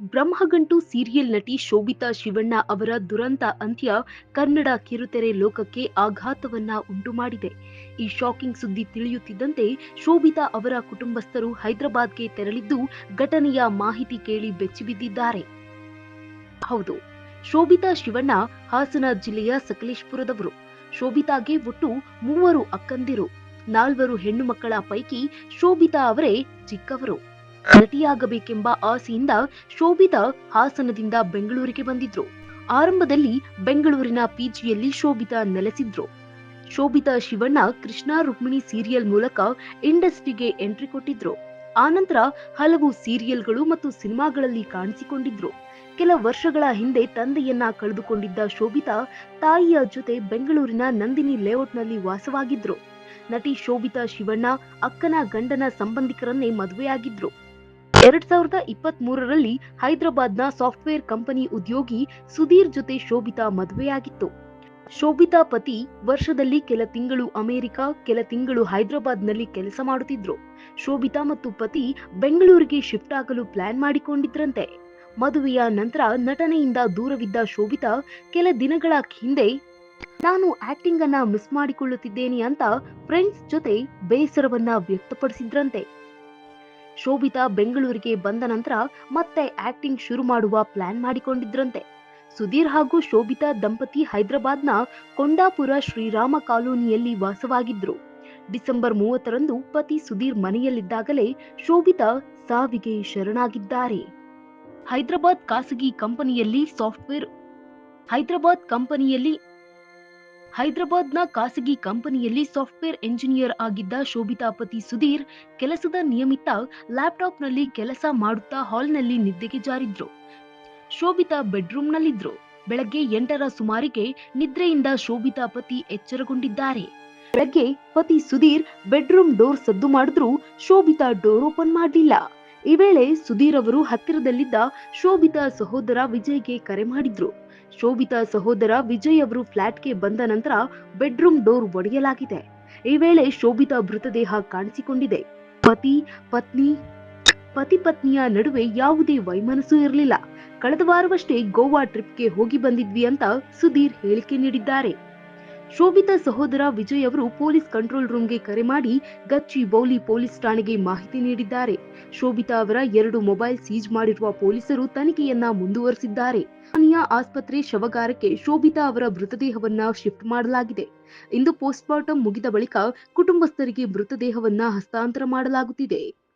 Brahmagantu serial ನಟಿ ಶೋಭಿತಾ ಶಿವಣ್ಣ ಅವರ ದುರಂತ ಅಂತ್ಯ ಕನ್ನಡ ಕಿರುತೆರೆ ಲೋಕಕ್ಕೆ ಆಘಾತವನ್ನ ಉಂಟು ಮಾಡಿದೆ ಈ ಶಾಕಿಂಗ್ ಸುದ್ದಿ ತಿಳಿಯುತ್ತಿದ್ದಂತೆ ಶೋಭಿತಾ ಅವರ ಕುಟುಂಬಸ್ಥರು ಹೈದರಾಬಾದ್ಗೆ ತೆರಳಿದ್ದು ಘಟನೆಯ ಮಾಹಿತಿ ಕೇಳಿ ಬೆಚ್ಚಿಬಿದ್ದಿದ್ದಾರೆ ಹೌದು, ಶೋಭಿತಾ ಶಿವಣ್ಣ ಹಾಸನ ಜಿಲ್ಲೆಯ ಸಕಲೇಶ್ಪುರದವರು. ಶೋಭಿತಾಗೆ ಒಟ್ಟು ಮೂವರು ಅಕ್ಕಂದಿರು. ನಾಲ್ವರು ಹೆಣ್ಣು ಮಕ್ಕಳ ಪೈಕಿ ಶೋಭಿತಾ ಅವರೇ ಚಿಕ್ಕವರು. ನಟಿಯಾಗಬೇಕೆಂಬ ಆಸೆಯಿಂದ ಶೋಭಿತಾ ಹಾಸನದಿಂದ ಬೆಂಗಳೂರಿಗೆ ಬಂದಿದ್ರು. ಆರಂಭದಲ್ಲಿ ಬೆಂಗಳೂರಿನ ಪಿಜಿಯಲ್ಲಿ ಶೋಭಿತಾ ನೆಲೆಸಿದ್ರು. ಶೋಭಿತಾ ಶಿವಣ್ಣ, ಕೃಷ್ಣ ರುಕ್ಮಿಣಿ ಸೀರಿಯಲ್ ಮೂಲಕ ಇಂಡಸ್ಟ್ರಿಗೆ ಎಂಟ್ರಿ ಕೊಟ್ಟಿದ್ರು. ಆನಂತರ ಹಲವು ಸೀರಿಯಲ್ಗಳು ಮತ್ತು ಸಿನಿಮಾಗಳಲ್ಲಿ ಕಾಣಿಸಿಕೊಂಡಿದ್ರು. ಕೆಲ ವರ್ಷಗಳ ಹಿಂದೆ ತಂದೆಯನ್ನ ಕಳೆದುಕೊಂಡಿದ್ದ ಶೋಭಿತಾ ತಾಯಿಯ ಜೊತೆ ಬೆಂಗಳೂರಿನ ನಂದಿನಿ ಲೇಔಟ್ನಲ್ಲಿ ವಾಸವಾಗಿದ್ರು. ನಟಿ ಶೋಭಿತಾ ಶಿವಣ್ಣ, ಅಕ್ಕನ ಗಂಡನ ಸಂಬಂಧಿಕರನ್ನೇ ಮದುವೆಯಾಗಿದ್ರು. ಎರಡ್ ಸಾವಿರದ ಇಪ್ಪತ್ತ್ ಮೂರರಲ್ಲಿ ಹೈದರಾಬಾದ್ನ ಸಾಫ್ಟ್ವೇರ್ ಕಂಪನಿ ಉದ್ಯೋಗಿ ಸುಧೀರ್ ಜೊತೆ ಶೋಭಿತಾ ಮದುವೆಯಾಗಿತ್ತು. ಶೋಭಿತಾ ಪತಿ ವರ್ಷದಲ್ಲಿ ಕೆಲ ತಿಂಗಳು ಅಮೆರಿಕ, ಕೆಲ ತಿಂಗಳು ಹೈದರಾಬಾದ್ನಲ್ಲಿ ಕೆಲಸ ಮಾಡುತ್ತಿದ್ರು. ಶೋಭಿತಾ ಮತ್ತು ಪತಿ ಬೆಂಗಳೂರಿಗೆ ಶಿಫ್ಟ್ ಆಗಲು ಪ್ಲಾನ್ ಮಾಡಿಕೊಂಡಿದ್ರಂತೆ. ಮದುವೆಯ ನಂತರ ನಟನೆಯಿಂದ ದೂರವಿದ್ದ ಶೋಭಿತಾ ಕೆಲ ದಿನಗಳ ಹಿಂದೆ, ನಾನು ಆಕ್ಟಿಂಗ್ ಅನ್ನ ಮಿಸ್ ಮಾಡಿಕೊಳ್ಳುತ್ತಿದ್ದೇನೆ ಅಂತ ಫ್ರೆಂಡ್ಸ್ ಜೊತೆ ಬೇಸರವನ್ನ ವ್ಯಕ್ತಪಡಿಸಿದ್ರಂತೆ. ಶೋಭಿತಾ ಬೆಂಗಳೂರಿಗೆ ಬಂದ ನಂತರ ಮತ್ತೆ ಆಕ್ಟಿಂಗ್ ಶುರು ಮಾಡುವ ಪ್ಲಾನ್ ಮಾಡಿಕೊಂಡಿದ್ರಂತೆ. ಸುಧೀರ್ ಹಾಗೂ ಶೋಭಿತಾ ದಂಪತಿ ಹೈದರಾಬಾದ್ನ ಕೊಂಡಾಪುರ ಶ್ರೀರಾಮ ಕಾಲೋನಿಯಲ್ಲಿ ವಾಸವಾಗಿದ್ರು. ಡಿಸೆಂಬರ್ ಮೂವತ್ತರಂದು ಪತಿ ಸುಧೀರ್ ಮನೆಯಲ್ಲಿದ್ದಾಗಲೇ ಶೋಭಿತಾ ಸಾವಿಗೆ ಶರಣಾಗಿದ್ದಾರೆ. ಹೈದರಾಬಾದ್ ಖಾಸಗಿ ಕಂಪನಿಯಲ್ಲಿ ಸಾಫ್ಟ್ವೇರ್ ಹೈದರಾಬಾದ್ ಕಂಪನಿಯಲ್ಲಿ ಹೈದರಾಬಾದ್ನ ಖಾಸಗಿ ಕಂಪನಿಯಲ್ಲಿ ಸಾಫ್ಟ್ವೇರ್ ಎಂಜಿನಿಯರ್ ಆಗಿದ್ದ ಶೋಭಿತಾ ಪತಿ ಸುಧೀರ್ ಕೆಲಸದ ನಿಯಮಿತ ಲ್ಯಾಪ್ಟಾಪ್ನಲ್ಲಿ ಕೆಲಸ ಮಾಡುತ್ತಾ ಹಾಲ್ನಲ್ಲಿ ನಿದ್ದೆಗೆ ಜಾರಿದ್ರು. ಶೋಭಿತಾ ಬೆಡ್ರೂಮ್ನಲ್ಲಿದ್ರು. ಬೆಳಗ್ಗೆ ಎಂಟರ ಸುಮಾರಿಗೆ ನಿದ್ರೆಯಿಂದ ಶೋಭಿತಾ ಪತಿ ಎಚ್ಚರಗೊಂಡಿದ್ದಾರೆ. ಬೆಳಗ್ಗೆ ಪತಿ ಸುಧೀರ್ ಬೆಡ್ರೂಮ್ ಡೋರ್ ಸದ್ದು ಮಾಡಿದ್ರು ಶೋಭಿತಾ ಡೋರ್ ಓಪನ್ ಮಾಡಲಿಲ್ಲ. ಈ ವೇಳೆ ಸುಧೀರ್ ಅವರು ಹತ್ತಿರದಲ್ಲಿದ್ದ ಶೋಭಿತಾ ಸಹೋದರ ವಿಜಯ್ಗೆ ಕರೆ ಮಾಡಿದ್ರು. ಶೋಭಿತಾ ಸಹೋದರ ವಿಜಯ್ ಅವರು ಫ್ಲಾಟ್ಗೆ ಬಂದ ನಂತರ ಬೆಡ್ರೂಮ್ ಡೋರ್ ಒಡೆಯಲಾಗಿದೆ. ಈ ವೇಳೆ ಶೋಭಿತಾ ಮೃತದೇಹ ಕಾಣಿಸಿಕೊಂಡಿದೆ. ಪತಿ, ಪತ್ನಿ, ಪತಿ ಪತ್ನಿಯ ನಡುವೆ ಯಾವುದೇ ವೈಮನಸ್ಸು ಇರಲಿಲ್ಲ. ಕಳೆದ ವಾರವಷ್ಟೇ ಗೋವಾ ಟ್ರಿಪ್ಗೆ ಹೋಗಿ ಬಂದಿದ್ವಿ ಅಂತ ಸುಧೀರ್ ಹೇಳಿಕೆ ನೀಡಿದ್ದಾರೆ. ಶೋಭಿತಾ ಸಹೋದರ ವಿಜಯ್ ಅವರು ಪೊಲೀಸ್ ಕಂಟ್ರೋಲ್ ರೂಮ್ಗೆ ಕರೆ ಮಾಡಿ ಗಚ್ಚಿ ಬೌಲಿ ಪೊಲೀಸ್ ಠಾಣೆಗೆ ಮಾಹಿತಿ ನೀಡಿದ್ದಾರೆ. ಶೋಭಿತಾ ಅವರ ಎರಡು ಮೊಬೈಲ್ ಸೀಜ್ ಮಾಡಿರುವ ಪೊಲೀಸರು ತನಿಖೆಯನ್ನ ಮುಂದುವರೆಸಿದ್ದಾರೆ. ಸ್ಥಾನೀಯ ಆಸ್ಪತ್ರೆ ಶವಗಾರಕ್ಕೆ ಶೋಭಿತಾ ಅವರ ಮೃತದೇಹವನ್ನ ಶಿಫ್ಟ್ ಮಾಡಲಾಗಿದೆ. ಇಂದು ಪೋಸ್ಟ್ಮಾರ್ಟಂ ಮುಗಿದ ಬಳಿಕ ಕುಟುಂಬಸ್ಥರಿಗೆ ಮೃತದೇಹವನ್ನ ಹಸ್ತಾಂತರ ಮಾಡಲಾಗುತ್ತಿದೆ.